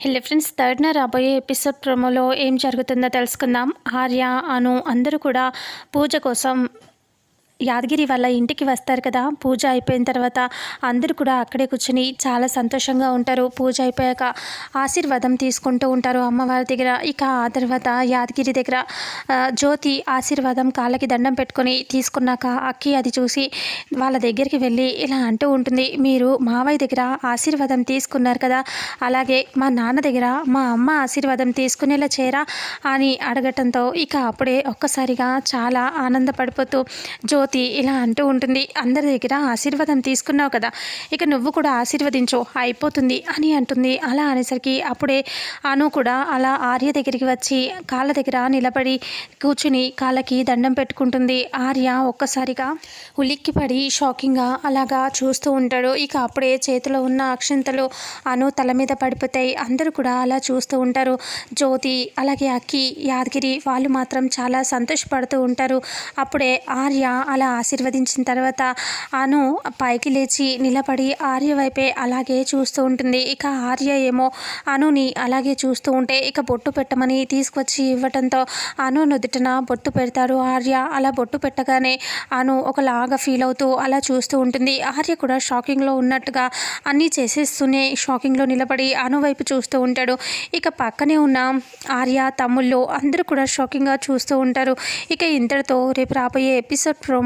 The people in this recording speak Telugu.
హెల్లో ఫ్రెండ్స్ థర్డ్న రాబోయే ఎపిసోడ్ ప్రోమోలో ఏం జరుగుతుందో తెలుసుకుందాం. ఆర్య అను అందరూ కూడా పూజ కోసం యాదగిరి వాళ్ళ ఇంటికి వస్తారు కదా. పూజ అయిపోయిన తర్వాత అందరూ కూడా అక్కడే కూర్చుని చాలా సంతోషంగా ఉంటారు. పూజ అయిపోయాక ఆశీర్వాదం తీసుకుంటూ ఉంటారు అమ్మవారి దగ్గర. ఇక ఆ తర్వాత యాదగిరి దగ్గర జ్యోతి ఆశీర్వాదం కాళ్ళకి దండం పెట్టుకొని తీసుకున్నాక అక్కి అది చూసి వాళ్ళ దగ్గరికి వెళ్ళి ఇలా అంటూ ఉంటుంది. మీరు మావయ్య దగ్గర ఆశీర్వాదం తీసుకున్నారు కదా. అలాగే మా నాన్న దగ్గర మా అమ్మ ఆశీర్వాదం తీసుకునేలా చేరా అని అడగటంతో ఇక అప్పుడే ఒక్కసారిగా చాలా ఆనందపడిపోతూ జ్యోతి జ్యోతి ఇలా అంటూ ఉంటుంది. అందరి దగ్గర ఆశీర్వాదం తీసుకున్నావు కదా ఇక నువ్వు కూడా ఆశీర్వదించు అయిపోతుంది అని అంటుంది. అలా అనేసరికి అప్పుడే అను కూడా అలా ఆర్య దగ్గరికి వచ్చి కాళ్ళ దగ్గర నిలబడి కూర్చుని కాళ్ళకి దండం పెట్టుకుంటుంది. ఆర్య ఒక్కసారిగా ఉలిక్కిపడి షాకింగ్గా అలాగా చూస్తూ ఉంటాడు. ఇక అప్పుడే చేతిలో ఉన్న అక్షంతలు అను తల మీద పడిపోతాయి. అందరూ కూడా అలా చూస్తూ ఉంటారు. జ్యోతి అలాగే అక్కి యాదగిరి వాళ్ళు మాత్రం చాలా సంతోషపడుతూ ఉంటారు. అప్పుడే ఆర్య అలా ఆశీర్వదించిన తర్వాత అను పైకి లేచి నిలబడి ఆర్య వైపే అలాగే చూస్తూ ఉంటుంది. ఇక ఆర్య ఏమో అనుని అలాగే చూస్తూ ఉంటే ఇక బొట్టు పెట్టమని తీసుకొచ్చి ఇవ్వటంతో అను నుదుటిన బొట్టు పెడతారు ఆర్య అలా బొట్టు పెట్టగానే అను ఒకలాగా ఫీల్ అవుతూ అలా చూస్తూ ఉంటుంది. ఆర్య కూడా షాకింగ్లో ఉన్నట్టుగా అన్నీ చేసేస్తూనే షాకింగ్లో నిలబడి అను వైపు చూస్తూ ఉంటాడు. ఇక పక్కనే ఉన్న ఆర్య తమ్ముళ్ళు అందరూ కూడా షాకింగ్గా చూస్తూ ఉంటారు. ఇక ఇంతటితో రేపు రాబోయే ఎపిసోడ్ ప్రోమో